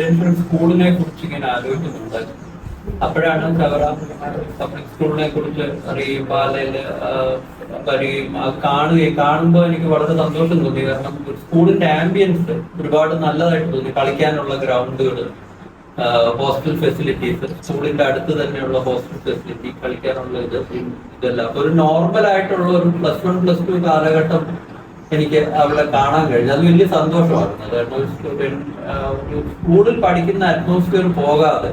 ഞാനൊരു സ്കൂളിനെ കുറിച്ച് ഇങ്ങനെ ആലോചിക്കുന്നുണ്ട്. അപ്പോഴാണ് ചവറ പബ്ലിക് സ്കൂളിനെ കുറിച്ച് അറിയുകയും പാലയിൽ വരികയും കാണുകയും കാണുമ്പോൾ എനിക്ക് വളരെ സന്തോഷം തോന്നി. കാരണം സ്കൂളിന്റെ ആംബിയൻസ് ഒരുപാട് നല്ലതായിട്ട് തോന്നി. കളിക്കാനുള്ള ഗ്രൗണ്ടുകൾ ഹോസ്റ്റൽ ഫെസിലിറ്റീസ് സ്കൂളിന്റെ അടുത്ത് തന്നെയുള്ള ഹോസ്റ്റൽ ഫെസിലിറ്റി കളിക്കാനുള്ള ഇത് ഇതെല്ലാം. ഒരു നോർമൽ ആയിട്ടുള്ള ഒരു പ്ലസ് വൺ പ്ലസ് ടു കാലഘട്ടം എനിക്ക് അവളെ കാണാൻ കഴിഞ്ഞു. അത് വലിയ സന്തോഷമായിരുന്നു അത് അറ്റ്മോസ്ഫിയർ സ്കൂളിൽ പഠിക്കുന്ന അറ്റ്മോസ്ഫിയർ പോകാതെ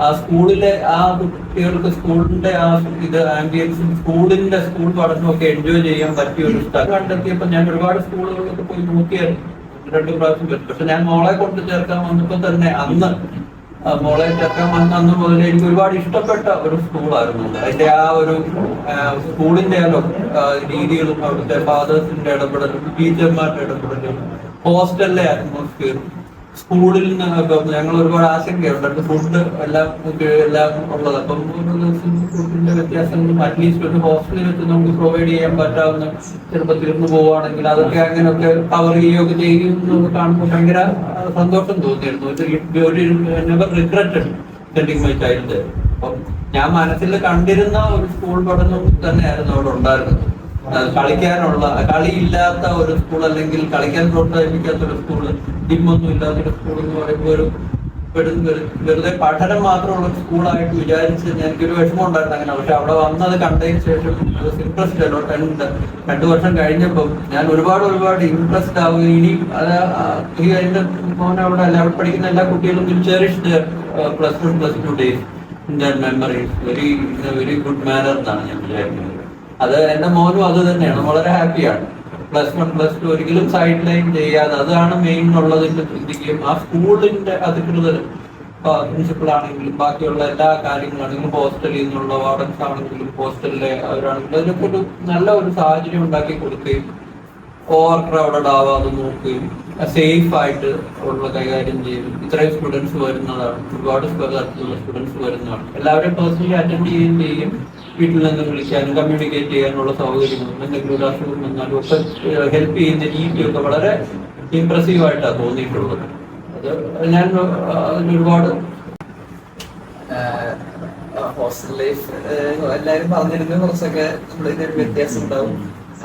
ആ സ്കൂളിലെ ആ കുട്ടികൾക്ക് സ്കൂളിന്റെ ആ ഇത് ആംബിയൻസും സ്കൂളിന്റെ സ്കൂൾ പഠനമൊക്കെ എൻജോയ് ചെയ്യാൻ പറ്റിയ ഒരു സ്ഥലം കണ്ടെത്തിയപ്പോൾ ഞാൻ ഒരുപാട് സ്കൂളുകളിലൊക്കെ പോയി നോക്കിയായിരുന്നു. രണ്ടു പ്രാവശ്യം പറ്റും പക്ഷെ ഞാൻ മോളെ കൊണ്ട് ചേർക്കാൻ വന്നപ്പോൾ തന്നെ അന്ന് മോളെ വന്ന അന്ന് മുതൽ എനിക്ക് ഒരുപാട് ഇഷ്ടപ്പെട്ട ഒരു സ്കൂളായിരുന്നു അത്. അതിന്റെ ആ ഒരു സ്കൂളിന്റെ രീതികളും അവിടുത്തെ ഫാദേഴ്സിന്റെ ഇടപെടലും ടീച്ചർമാരുടെ ഇടപെടലും ഹോസ്റ്റലിലെ അറ്റ്മോസ്ഫിയർ സ്കൂളിൽ ഞങ്ങൾ ഒരുപാട് ആശങ്കയുണ്ട് ഫുഡ് എല്ലാം എല്ലാം ഉള്ളത്. അപ്പം ഫുഡിന്റെ വ്യത്യാസങ്ങളും അറ്റ്ലീസ്റ്റ് ഒരു ഹോസ്റ്റലിൽ വെച്ച് നമുക്ക് പ്രൊവൈഡ് ചെയ്യാൻ പറ്റാവുന്ന ചെറുപ്പത്തിൽ നിന്ന് പോവുകയാണെങ്കിൽ അതൊക്കെ അങ്ങനെയൊക്കെ കവർ ചെയ്യുകയൊക്കെ ചെയ്യുന്നത് കാണുമ്പോൾ ഭയങ്കര സന്തോഷം തോന്നിയിരുന്നു. ഒരു never regretted sending my child അപ്പം ഞാൻ മനസ്സിൽ കണ്ടിരുന്ന ഒരു സ്കൂൾ പഠനം തന്നെയായിരുന്നു അവിടെ ഉണ്ടായിരുന്നത്. കളിക്കാനുള്ള കളിയില്ലാത്ത ഒരു സ്കൂൾ അല്ലെങ്കിൽ കളിക്കാൻ പ്രോത്സാഹിപ്പിക്കാത്ത ഒരു സ്കൂൾ ഡിമൊന്നും ഇല്ലാത്ത ഒരു സ്കൂൾ എന്ന് പറയുമ്പോൾ ഒരു വെറു- വെറു- വെറുതെ പഠനം മാത്രമുള്ള സ്കൂളായിട്ട് വിചാരിച്ച് ഞാൻ എനിക്കൊരു വിഷമം ഉണ്ടായിരുന്നു അങ്ങനെ. പക്ഷെ അവിടെ വന്നത് കണ്ടതിന് ശേഷം ഇൻട്രസ്റ്റ് അല്ലോ രണ്ട് രണ്ടു വർഷം കഴിഞ്ഞപ്പം ഞാൻ ഒരുപാട് ഒരുപാട് ഇൻട്രസ്റ്റ് ആവുകയും ഇനി അത് ഈ അതിന്റെ അവിടെ അല്ല അവിടെ പഠിക്കുന്ന എല്ലാ കുട്ടികളും cherish plus one plus two days in their very very good manner എന്നാണ് ഞാൻ വിചാരിക്കുന്നത്. അത് എന്റെ മോനും അത് തന്നെയാണ്. വളരെ ഹാപ്പിയാണ്. പ്ലസ് വൺ പ്ലസ് ടു ഒരിക്കലും സൈഡ് ലൈൻ ചെയ്യാതെ അതാണ് മെയിൻ ഉള്ളതിന്റെ ചിന്തിക്കുകയും ആ സ്കൂളിന്റെ അധികൃതർ പ്രിൻസിപ്പൾ ആണെങ്കിലും ബാക്കിയുള്ള എല്ലാ കാര്യങ്ങളാണെങ്കിലും ഹോസ്റ്റലിൽ നിന്നുള്ള വാർഡൻസ് ആണെങ്കിലും ഹോസ്റ്റലിലെ അവരാണെങ്കിലും അതിനൊക്കെ ഒരു നല്ല ഒരു സാഹചര്യം ഉണ്ടാക്കി കൊടുക്കുകയും ഓവർ ക്രൗഡഡ് ആവാതെ നോക്കുകയും സേഫ് ആയിട്ട് ഉള്ള കൈകാര്യം ചെയ്യും ഇത്രയും സ്റ്റുഡൻസ് വരുന്നതാണ്. ഒരുപാട് സ്ഥലത്തുള്ള സ്റ്റുഡൻസ് വരുന്നതാണ്. എല്ലാവരെയും പേഴ്സണലി അറ്റൻഡ് ചെയ്യുകയും ചെയ്യും. വീട്ടിൽ നിന്ന് വിളിക്കാനും കമ്മ്യൂണിക്കേറ്റ് ചെയ്യാനുള്ള സൗകര്യങ്ങളും എന്തെങ്കിലും ഒരു അസുഖം വന്നാലും ഒക്കെ ഹെൽപ്പ് ചെയ്യുന്ന രീതിയൊക്കെ വളരെ ഇംപ്രസീവ് ആയിട്ടാണ് തോന്നിയിട്ടുള്ളത്. അത് ഞാൻ അതിനൊരുപാട് ഹോസ്റ്റൽ ലൈഫ് എല്ലാവരും പറഞ്ഞിരുന്നു കുറച്ചൊക്കെ നമ്മുടെ ഇതിനൊരു വ്യത്യാസം ഉണ്ടാവും.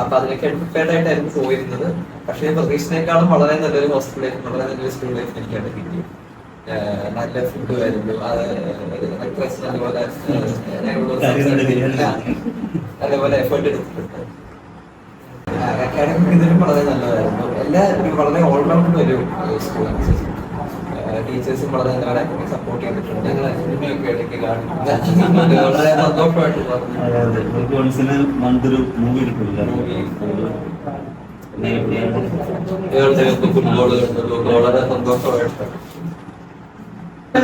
അപ്പൊ അതിനൊക്കെ പ്രിപ്പയർഡ് ആയിട്ടായിരുന്നു പോയിരുന്നത്. പക്ഷേ പ്രതീക്ഷിച്ചതിനേക്കാളും വളരെ നല്ലൊരു ഹോസ്റ്റൽ ലൈഫ് വളരെ നല്ലൊരു സ്കൂൾ ലൈഫ് എനിക്കായിട്ട് കിട്ടി നല്ല ഫുഡ് ആയിരുന്നു. അതേപോലെ എഫേർട്ട് എടുത്തിട്ടുണ്ട്. അക്കാഡമിക് ഇതിലും വളരെ നല്ലതായിരുന്നു. എല്ലാ വളരെ ഓൾറൗണ്ട് ഒരു സ്കൂളാണ് ടീച്ചേഴ്സും വളരെ ഞങ്ങളെ സപ്പോർട്ട് ചെയ്തിട്ടുണ്ട്. ഞങ്ങളെ സിനിമയൊക്കെ ഇടയ്ക്ക് കാണും അത് വളരെ സന്തോഷമായിട്ട് പറഞ്ഞു ഫുട്ബോൾ കണ്ടല്ലോ വളരെ സന്തോഷമായിട്ട് ആഹ്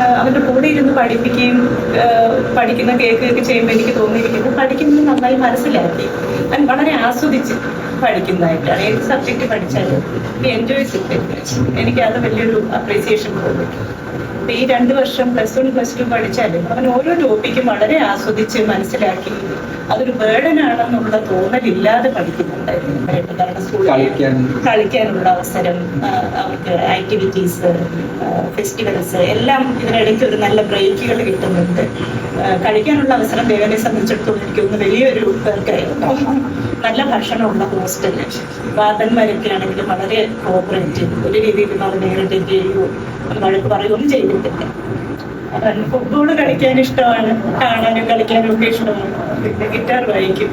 അവരുടെ കൂടെ ഇരുന്ന് പഠിപ്പിക്കുകയും പഠിക്കുന്ന കേൾക്കുകയൊക്കെ ചെയ്യുമ്പോൾ എനിക്ക് തോന്നിയിരിക്കുന്നത് പഠിക്കുന്നത് നന്നായി മനസ്സിലാക്കി. വളരെ ആസ്വദിച്ച് പഠിക്കുന്നതായിട്ടാണ് ഏത് സബ്ജക്റ്റ് പഠിച്ചാലും എൻജോയ് ചെയ്തിട്ട് എനിക്ക് അത് വലിയൊരു അപ്രീസിയേഷൻ തോന്നി. അപ്പൊ ഈ രണ്ട് വർഷം പ്ലസ് വൺ പ്ലസ് ടു പഠിച്ചാലും അവൻ ഓരോ ടോപ്പിക്കും വളരെ ആസ്വദിച്ച് മനസ്സിലാക്കി അതൊരു ബേർഡനാണെന്നുള്ള തോന്നലില്ലാതെ പഠിക്കുന്നുണ്ടായിരുന്നു. കാരണം സ്കൂളിൽ കളിക്കാനുള്ള അവസരം അവർക്ക് ആക്ടിവിറ്റീസ് ഫെസ്റ്റിവൽസ് എല്ലാം ഇതിനിടയ്ക്ക് ഒരു നല്ല ബ്രേക്കുകൾ കിട്ടുന്നുണ്ട്. കഴിക്കാനുള്ള അവസരം ദേവനെ സംബന്ധിച്ചിടത്തോളം എനിക്ക് ഒന്ന് വലിയൊരു പേർക്കായിരുന്നു. നല്ല ഭക്ഷണമുള്ള ഹോസ്റ്റൽ വാർഡന്മാരൊക്കെ ആണെങ്കിലും വളരെ കോപ്പറേറ്റീവ് ഒരു രീതിയിൽ നേരിട്ട് ചെയ്യുകയോ വഴക്ക് പറയുകയും ചെയ്തിട്ടില്ല. ഫുട്ബോൾ കളിക്കാൻ ഇഷ്ടമാണ് കാണാനും കളിക്കാനും ഒക്കെ ഇഷ്ടമാണ്. പിന്നെ ഗിറ്റാർ വായിക്കും.